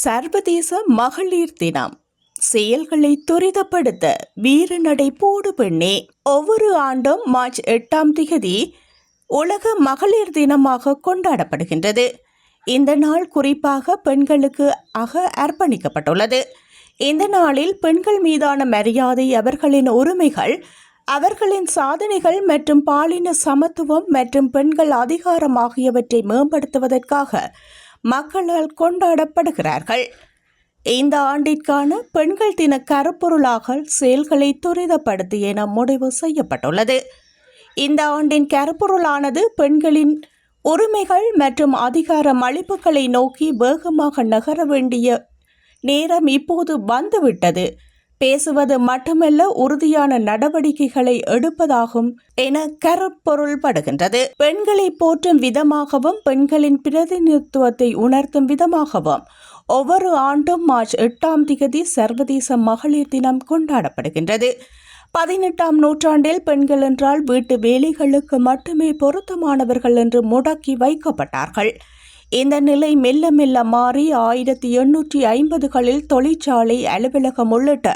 சர்வதேச மகளிர் தினம். செயல்களை துரிதப்படுத்த வீரநடை போடு பெண்ணே. ஒவ்வொரு ஆண்டும் மார்ச் எட்டாம் திகதி உலக மகளிர் தினமாக கொண்டாடப்படுகின்றது. இந்த நாள் குறிப்பாக பெண்களுக்கு ஆக அர்ப்பணிக்கப்பட்டுள்ளது. இந்த நாளில் பெண்கள் மீதான மரியாதை அவர்களின் உரிமைகள் அவர்களின் சாதனைகள் மற்றும் பாலின சமத்துவம் மற்றும் பெண்கள் அதிகாரம் ஆகியவற்றை மேம்படுத்துவதற்காக மக்களால் கொண்டாடப்படுகிறார்கள். இந்த ஆண்டிற்கான பெண்கள் தின கருப்பொருளாக செயல்களை துரிதப்படுத்தி என முடிவு செய்யப்பட்டுள்ளது. இந்த ஆண்டின் கருப்பொருளானது பெண்களின் உரிமைகள் மற்றும் அதிகாரம் அளிப்புகளை நோக்கி வேகமாக நகர வேண்டிய நேரம் இப்போது வந்துவிட்டது. பேசுவது மட்டுமல்ல உறுதியான நடவடிக்கைகளை எடுப்பதாகும் என கருப்பொருள்படுகின்றது பெண்களை போற்றும் விதமாகவும் பெண்களின் பிரதிநிதித்துவத்தை உணர்த்தும் விதமாகவும் ஒவ்வொரு ஆண்டும் மார்ச் எட்டாம் திகதி சர்வதேச மகளிர் தினம் கொண்டாடப்படுகின்றது. பதினெட்டாம் நூற்றாண்டில் பெண்கள் என்றால் வீட்டு வேலைகளுக்கு மட்டுமே பொருத்தமானவர்கள் என்று முடக்கி வைக்கப்பட்டார்கள். இந்த நிலை மெல்ல மெல்ல மாறி ஆயிரத்தி எண்ணூற்றி ஐம்பதுகளில் தொழிற்சாலை அலுவலகம் உள்ளிட்ட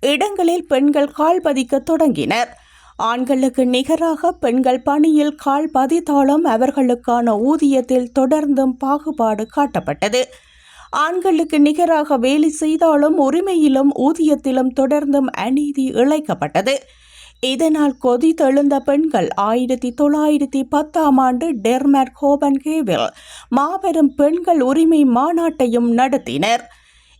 இடங்களில் பெண்கள் கால் பதிக்க தொடங்கினர். ஆண்களுக்கு நிகராக பெண்கள் பணியில் கால் பதித்தாலும் அவர்களுக்கான ஊதியத்தில் தொடர்ந்தும் பாகுபாடு காட்டப்பட்டது. ஆண்களுக்கு நிகராக வேலை செய்தாலும் உரிமையிலும் ஊதியத்திலும் தொடர்ந்தும் அநீதி இழைக்கப்பட்டது. இதனால் கொதித்தெழுந்த பெண்கள் ஆயிரத்தி தொள்ளாயிரத்தி பத்தாம் ஆண்டு டெர்மர் கோபன்கேவில் மாபெரும் பெண்கள் உரிமை மாநாட்டையும் நடத்தினர்.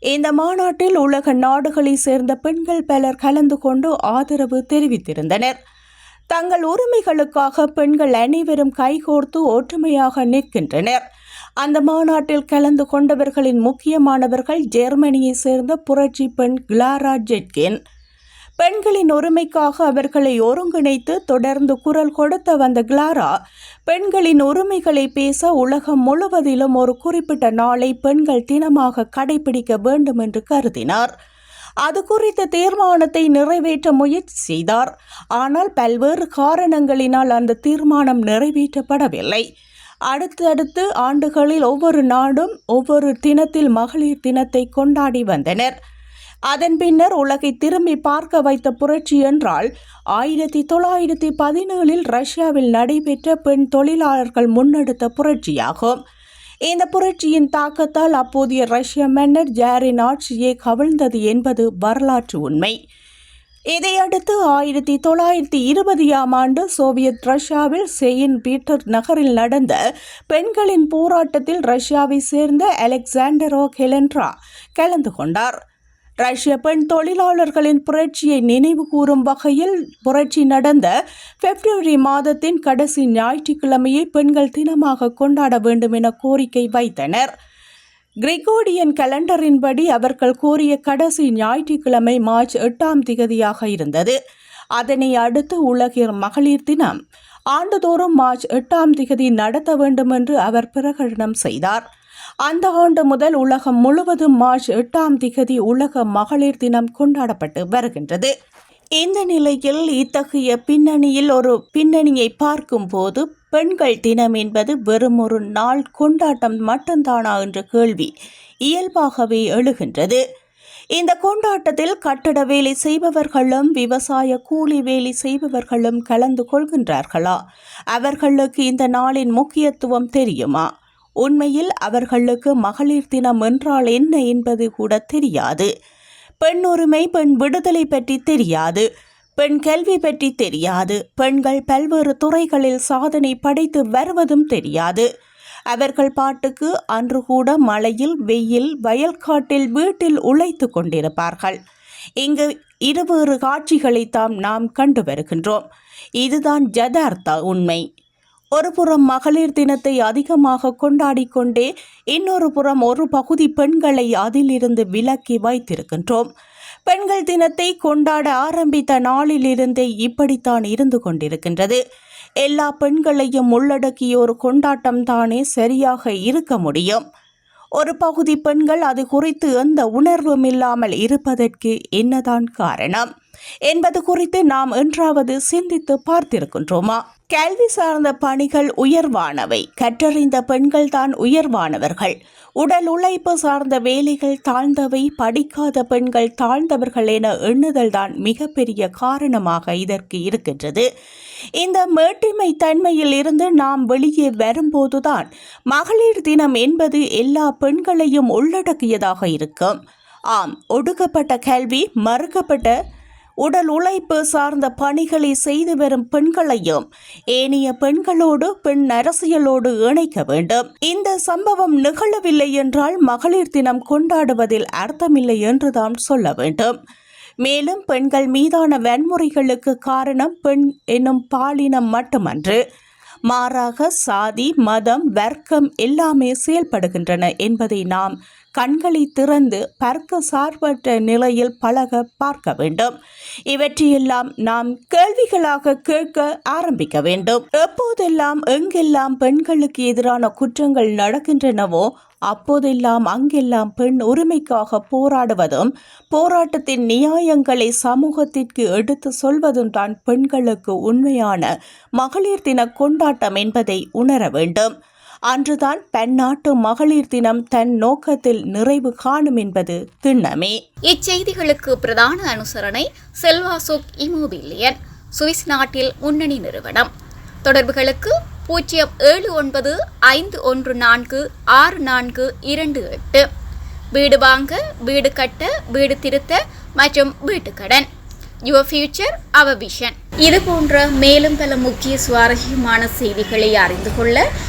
இந்த மாநாட்டில் உலக நாடுகளைச் சேர்ந்த பெண்கள் பலர் கலந்து கொண்டு ஆதரவு தெரிவித்திருந்தனர். தங்கள் உரிமைகளுக்காக பெண்கள் அனைவரும் கைகோர்த்து ஒற்றுமையாக நிற்கின்றனர். அந்த மாநாட்டில் கலந்து கொண்டவர்களின் முக்கியமானவர்கள் ஜெர்மனியைச் சேர்ந்த புரட்சி பெண் கிளாரா ஜெட்கின். பெண்களின் உரிமைக்காக அவர்களை ஒருங்கிணைத்து தொடர்ந்து குரல் கொடுத்த வந்த கிளாரா பெண்களின் உரிமைகளை பேச உலகம் முழுவதிலும் ஒரு குறிப்பிட்ட நாளை பெண்கள் தினமாக கடைபிடிக்க வேண்டும் என்று கருதினார். அது குறித்த தீர்மானத்தை நிறைவேற்ற முயற்சி செய்தார். ஆனால் பல்வேறு காரணங்களினால் அந்த தீர்மானம் நிறைவேற்றப்படவில்லை. அடுத்தடுத்து ஆண்டுகளில் ஒவ்வொரு நாடும் ஒவ்வொரு தினத்தில் மகளிர் தினத்தை கொண்டாடி வந்தனர். அதன் பின்னர் உலகை திரும்பி பார்க்க வைத்த புரட்சி என்றால் ஆயிரத்தி தொள்ளாயிரத்தி பதினேழில் ரஷ்யாவில் நடைபெற்ற பெண் தொழிலாளர்கள் முன்னெடுத்த புரட்சியாகும். இந்த புரட்சியின் தாக்கத்தால் அப்போதைய ரஷ்ய மன்னர் ஜாரின் ஆட்சியை கவிழ்ந்தது என்பது வரலாற்று உண்மை. இதையடுத்து ஆயிரத்தி தொள்ளாயிரத்தி இருபதாம் ஆண்டு சோவியத் ரஷ்யாவில் செயின் பீட்டர் நகரில் நடந்த பெண்களின் போராட்டத்தில் ரஷ்யாவை சேர்ந்த அலெக்சாண்டரோ ஹெலன்ட்ரா கலந்து கொண்டார். ரஷ்ய பெண் தொழிலாளர்களின் புரட்சியை நினைவு கூறும் வகையில் புரட்சி நடந்த பிப்ரவரி மாதத்தின் கடைசி ஞாயிற்றுக்கிழமையை பெண்கள் தினமாக கொண்டாட வேண்டும் என கோரிக்கை வைத்தனர். கிரிகோடியன் கலண்டரின்படி அவர்கள் கோரிய கடைசி ஞாயிற்றுக்கிழமை மார்ச் எட்டாம் திகதியாக இருந்தது. அதனை அடுத்து உலகில் மகளிர் தினம். ஆண்டுதோறும் மார்ச் எட்டாம் திகதி நடத்த வேண்டும் என்று அவர் பிரகடனம் செய்தார். அந்த ஆண்டு முதல் உலகம் முழுவதும் மார்ச் எட்டாம் திகதி உலக மகளிர் தினம் கொண்டாடப்பட்டு வருகின்றது. இந்த நிலையில் இத்தகைய பின்னணியில் ஒரு பின்னணியை பார்க்கும்போது பெண்கள் தினம் என்பது வெறும் ஒரு நாள் கொண்டாட்டம் மட்டும்தானா என்ற கேள்வி இயல்பாகவே எழுகின்றது. இந்த கொண்டாட்டத்தில் கட்டட வேலை செய்பவர்களும் விவசாய கூலி வேலை செய்பவர்களும் கலந்து கொள்கின்றார்களா? அவர்களுக்கு இந்த நாளின் முக்கியத்துவம் தெரியுமா? உண்மையில் அவர்களுக்கு மகளிர் தினம் என்றால் என்ன என்பது கூட தெரியாது. பெண் உரிமை பெண் விடுதலை பற்றி தெரியாது. பெண் கல்வி பற்றி தெரியாது. பெண்கள் பல்வேறு துறைகளில் சாதனை படைத்து வருவதும் தெரியாது. அவர்கள் பாட்டுக்கு அன்று கூட மழையில் வெயில் வயல்காட்டில் வீட்டில் உழைத்து கொண்டிருப்பார்கள். இங்கு இருவேறு காட்சிகளை தாம் நாம் கண்டு வருகின்றோம். இதுதான் ஜதார்த்த உண்மை. ஒரு புறம் மகளிர் தினத்தை அதிகமாக கொண்டாடி கொண்டே இன்னொரு புறம் ஒரு பகுதி பெண்களை அதிலிருந்து விலக்கி வைத்திருக்கின்றோம். பெண்கள் தினத்தை கொண்டாட ஆரம்பித்த நாளிலிருந்தே இப்படித்தான் இருந்து கொண்டிருக்கின்றது. எல்லா பெண்களையும் உள்ளடக்கிய ஒரு கொண்டாட்டம் தானே சரியாக இருக்க முடியும். ஒரு பகுதி பெண்கள் அது குறித்து எந்த உணர்வும் இல்லாமல் இருப்பதற்கு என்னதான் காரணம்? என்பது குறித்து நாம் என்றாவது சிந்தித்து பார்த்திருக்கின்றோமா? கல்வி சார்ந்த பணிகள் உயர்வானவை. கற்றறிந்த பெண்கள்தான் உயர்வானவர்கள். உடல் உழைப்பு சார்ந்த வேலைகள் தாழ்ந்தவை. படிக்காத பெண்கள் தாழ்ந்தவர்கள் என எண்ணுதல்தான் மிகப்பெரிய காரணமாக இதற்கு இருக்கின்றது. இந்த மேட்டிமை தன்மையில் இருந்து நாம் வெளியே வரும்போதுதான் மகளிர் தினம் என்பது எல்லா பெண்களையும் உள்ளடக்கியதாக இருக்கும். ஆம் ஒடுக்கப்பட்ட கல்வி மறுக்கப்பட்ட உடல் உழைப்பு சார்ந்த பணிகளை செய்து வரும் பெண்களையும் ஏனைய பெண்களோடு பெண் அரசியலோடு இணைக்க வேண்டும். இந்த சம்பவம் நிகழவில்லை என்றால் மகளிர் தினம் கொண்டாடுவதில் அர்த்தமில்லை என்றுதான் சொல்ல வேண்டும். மேலும் பெண்கள் மீதான வன்முறைகளுக்கு காரணம் பெண் என்னும் பாலினம் மட்டுமன்று. மாறாக சாதி மதம் வர்க்கம் எல்லாமே செயல்படுகின்றன என்பதை நாம் கண்களை திறந்து பர்க்க சார்பற்ற நிலையில் பழக பார்க்க வேண்டும். இவற்றையெல்லாம் நாம் கேள்விகளாக கேட்க ஆரம்பிக்க வேண்டும். எப்போதெல்லாம் எங்கெல்லாம் பெண்களுக்கு எதிரான குற்றங்கள் நடக்கின்றனவோ அப்போதெல்லாம் அங்கெல்லாம் பெண் உரிமைக்காக போராடுவதும் போராட்டத்தின் நியாயங்களை சமூகத்திற்கு எடுத்து சொல்வதும் தான் பெண்களுக்கு உண்மையான மகளிர் தின கொண்டாட்டம் என்பதை உணர வேண்டும். அன்றுதான் பன்னாட்டு மகளிர் தினம் தன் நோக்கத்தில் நிறைவு காணும் என்பது திண்ணமே. இச்செய்திகளுக்கு பிரதான அனுசரணை செல்வாசோக் இமோபிலியன் சுவிஸ் நாட்டில் முன்னணி நிறுவனம். தொடர்புகளுக்கு பூஜ்ஜியம் ஏழு ஒன்பது ஐந்து ஒன்று நான்கு ஆறு நான்கு இரண்டு எட்டு. வீடு வாங்க வீடு கட்ட வீடு திருத்த மற்றும் வீட்டுக்கடன் யுவர் ஃபியூச்சர் அவர் விஷன் இது போன்ற மேலும் பல முக்கிய சுவாரஸ்யமான செய்திகளை அறிந்து கொள்ள